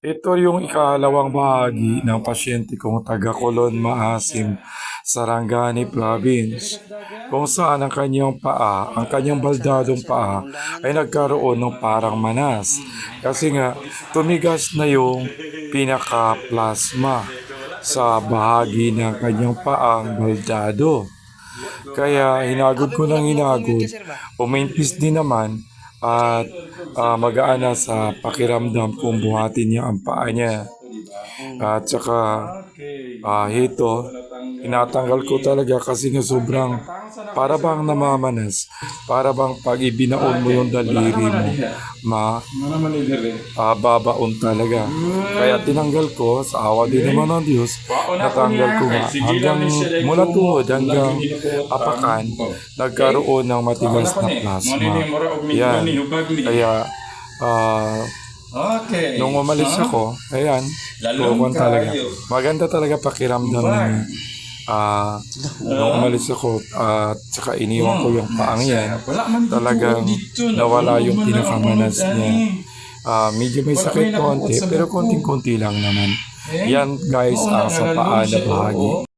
Ito yung ikalawang bahagi ng pasyente kong taga Colon Maasim, Sarangani Province, kung saan ang kanyang paa, ang kanyang baldadong paa ay nagkaroon ng parang manas. Kasi nga, tumigas na yung pinaka-plasma sa bahagi ng kanyang paang baldado. Kaya hinagod ko ng hinagod, umimpis din naman at ah, magaan na sa pakiramdam kung buhatin niya ang paa niya. At saka, ah, ito, tinatanggal ko talaga kasi nga sobrang para bang namamanas. Para bang pag ibinaon mo yung daliri mo, ma, ah, babaon talaga. Kaya tinanggal ko, sa awa din naman ng Diyos, natanggal ko nga hanggang mula tuhod hanggang apakan, nagkaroon ng matigas na plasma. Yan. Kaya, ah, Okay. nung umalis ako, ayan, tuwan talaga. Maganda talaga pakiramdam ng ah nung umalis ako at saka iniwan ko yung paang yan, talagang nawala yung pinakamanas niya. Ah, medyo may sakit konti, pero konting-konti lang naman. Yan guys, ang sa paa na bahagi.